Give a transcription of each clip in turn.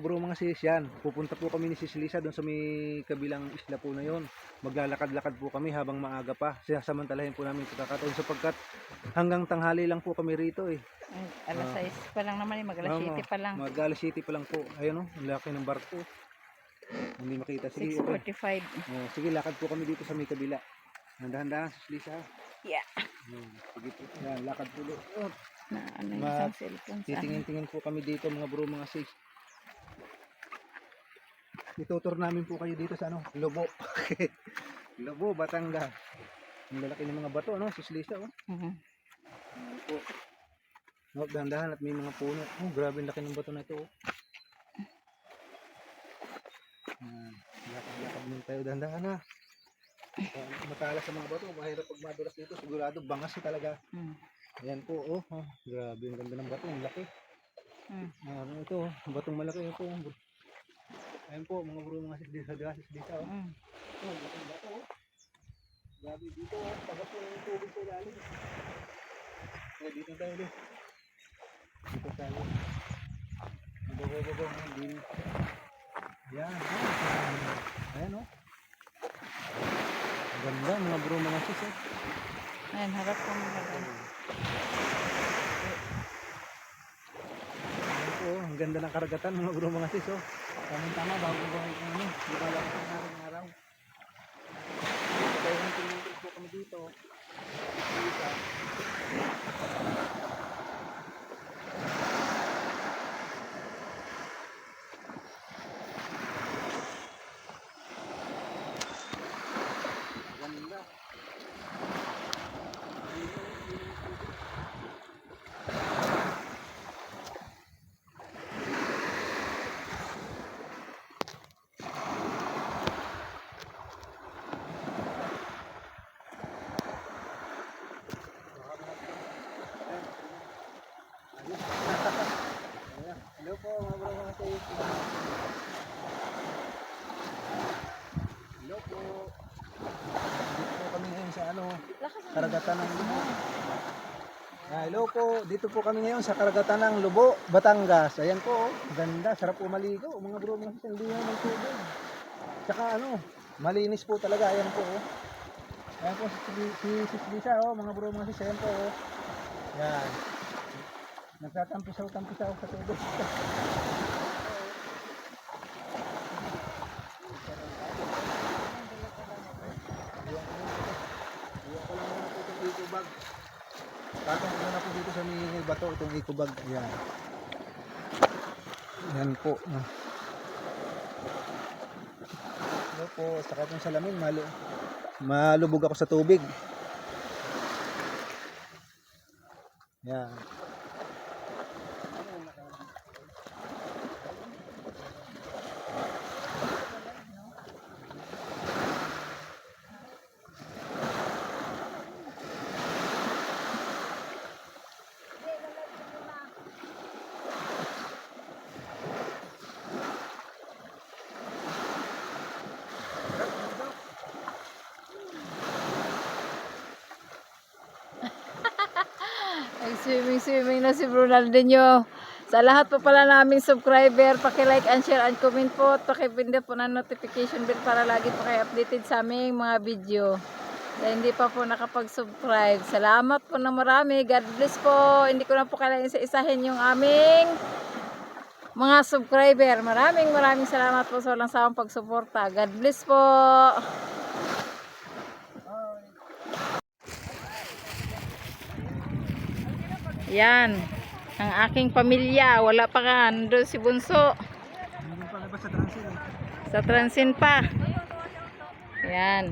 mga bro, mga sis, yan. Pupunta po kami ni Sis Lisa doon sa may kabilang isla po na yon. Maglalakad-lakad po kami habang maaga pa. Sasamantalahin po namin pagkakataon sapagkat hanggang tanghali lang po kami rito eh. Ay, Alas Ah. 6 pa lang naman eh, mag alas Tama. 7 pa lang. Mga Gala City pa lang po. Ayun oh, ang laki ng barko. Hindi makita. Sige, okay. 6.45. Oh, sige, lakad po kami dito sa may kabila. Handa-handa, Sis Lisa. Yeah. Sige po. Yan, lakad po. Oh, Na ano yung isang cellphone. Titingin-tingin po kami dito mga bro, mga sis. Itutur namin po kayo dito sa ano, Lobo. Lobo, Batangas. Ang lalaki ng mga bato, ano, sis Lisa, oh. Mhm. Ayan po. Oh, dahan-dahan at may mga puno. Oh, grabe ang laki ng bato na ito, oh. Ayan, lakad-lakad din tayo, dahan-dahan ha. Ah, Matalas sa mga bato, mahirap pag madulas dito, sigurado bangas na talaga. Mm. Ayan po, oh, oh. Grabe, ang ganda ng bato, ang laki. Mm. Ano ito, oh, batong malaki ito. oh. Ayan po, mga bro, mga sisdisa, sisdisa, oh. Mm. Oh, bato, oh. Grabe dito, oh. Tagas po yung tubig sa ilalim. Eh, dito tayo ulit. Dito tayo. Bago, bago, hindi. Yan, oh. Ayan, oh. Ganda, mga bro, mga sis, oh. Ayan, harap ko mga Ayan po, ang ganda ng karagatan mga bro mga sis oh. Tamang tama. Bago ba ang ano, lumalakas ang araw araw. Kaya yung tumulog po kami dito. Isa. Ganda. Hello po mga bro mga sis. Hello po. Dito po kami ngayon sa ano, karagatan ng Lubo. Ah, hello po, dito po kami ngayon sa karagatan ng Lubo, Batangas. Ayan po, oh. ganda, sarap po maligo. Mga bro, mga linaw ng tubig. Tsaka ano, malinis po talaga. Ayan po, oh. Ayan po si, si, si Sis Lisa, oh, mga bro, mga sis. Ayan po, oh. Yan. Nagtatampisaw-tampisaw sa tubig. Iwan ko lang muna po itong eco bag. Tatong ko na po dito sa may bato itong eco bag. Yan. Yan po. ah. Ano po, saka itong salamin, malu malubog ako sa tubig. Yan. Ay, swimming, swimming na si Ronaldinho. Sa lahat po pala naming subscriber, paki-like and share and comment po. at Pakipindot po ng notification bell para lagi po kayo updated sa aming mga video. Sa hindi pa po nakapag-subscribe. Salamat po na marami. God bless po. Hindi ko na po kailangan isa-isahin yung aming mga subscriber. Maraming maraming salamat po sa walang sawang pagsuporta. God bless po. Yan. Ang aking pamilya. Wala pa ka. Nandun si Bunso. Hindi pa labas sa transit eh. Sa transin pa. Yan.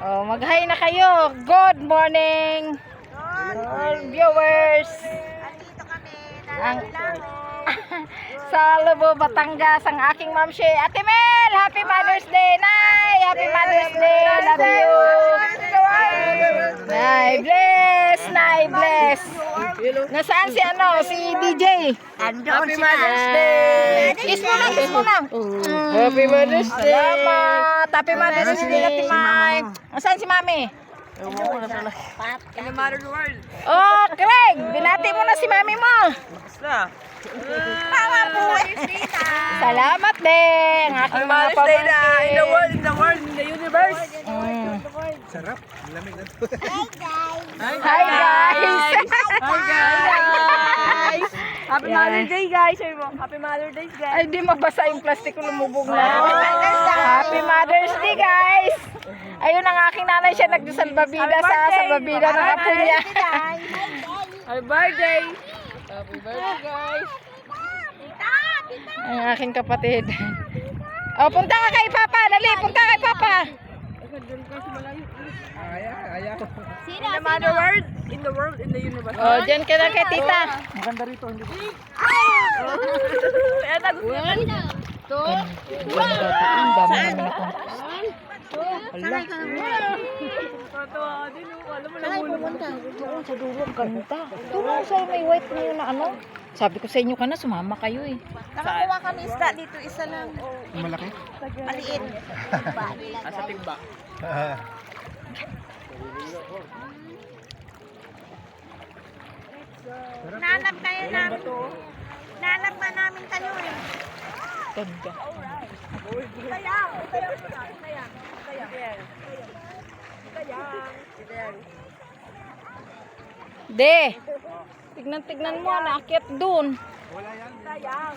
Oh. Mag-hi na kayo. Good morning. All viewers. Andito kami, Ang, sa Lubo, Batangas, ang aking mamshi. Ate Mel, Happy Mother's Day, Nay! Happy Mother's Day! Love you! Nasaan si ano? Si DJ? Andun Happy. Mother's Day! Kiss mo lang, kiss mo lang. Happy Mother's Day! Salamat! Happy Mother's Day, Ate Mike! Nasaan si Mami? In the modern world. Oh, Craig! Binati mo na si mami mo. Tama po. Salamat din. Aking mga pamangkin. in the world, in the world, in the universe. Mm. Sarap. Lamig na to. Hi guys! Hi guys. Happy Yan. Mother's Day guys. Sabi mo, Happy Mother's Day guys. Ay, di mabasa yung plastic ko lumubog na. Happy Mother's Day, guys! Ayun ang aking nanay siya nagsalbabida sa salbabida ng apo niya. Happy birthday. ang aking kapatid. Oh, punta ka kay Papa. Dali, punta kay Papa. Aya, aya ko. In the modern world, in the world, in the universe. Oh, dyan ka na kay tita. Maganda rito. Hindi ko. Kaya nagustuhan. Ganda to. Ang dami namin ako. Hala. Totoo din. Alam mo lang muna. Sa dulo, ganda. Doon sa may white na yun na ano. Sabi ko sa inyo ka na, sumama kayo eh. Nakakuha kami isda dito, isa lang. Malaki? Maliit. Asa timba. Ah. Nanap kayo namin. Nanap na namin kayo eh. Ganda. Kaya, kaya, kaya, kaya. De, tignan-tignan mo, naakyat doon. Wala yan. Sayang.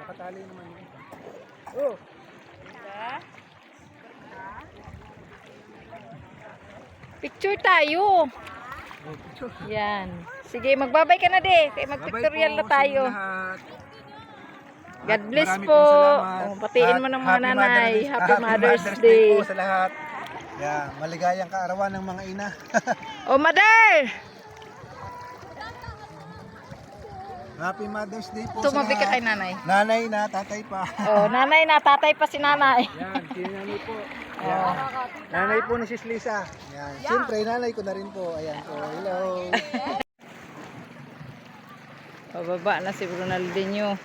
Nakatali naman yun. Picture tayo. Yan. Sige, magbabay ka na de. Kaya magpictorial na tayo. God bless po. Oh, patiin mo ng mga Happy nanay. Mother's- Happy Mother's Day. po sa lahat. Yeah, maligayang kaarawan ng mga ina. Oh, mother! Happy Mother's Day po Tumabi sa ka kay nanay. Nanay na, tatay pa. Oh, nanay na, tatay pa si nanay. Yan, si nanay po. Yan. Nanay po ni Sis Lisa. Yan. Siyempre, nanay ko na rin po. Ayan po. Hello. Pababa na si Ronaldinho.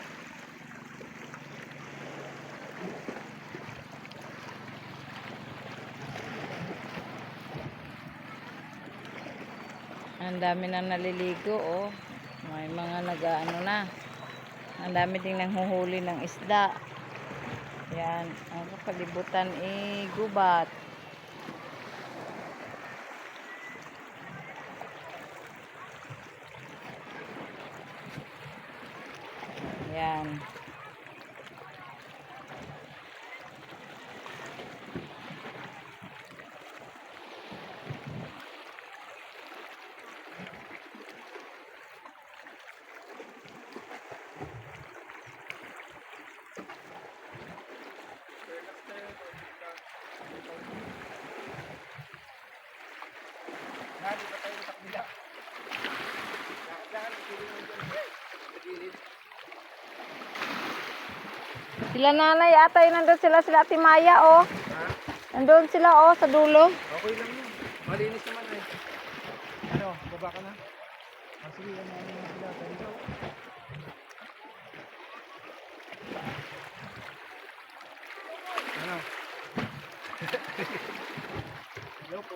Ang dami na naliligo, oh. May mga nag-ano na. Ang dami ding nanghuhuli ng isda. Yan. Ang kapalibutan, eh, gubat. Yan. Sila nanay atay nandun sila sila Ate Maya oh. Nandun sila oh sa dulo. Okay lang yun. Malinis naman eh. Ano, baba ka na? Ah, sige, ano, ano na sila. Dito. Ano? Hello po.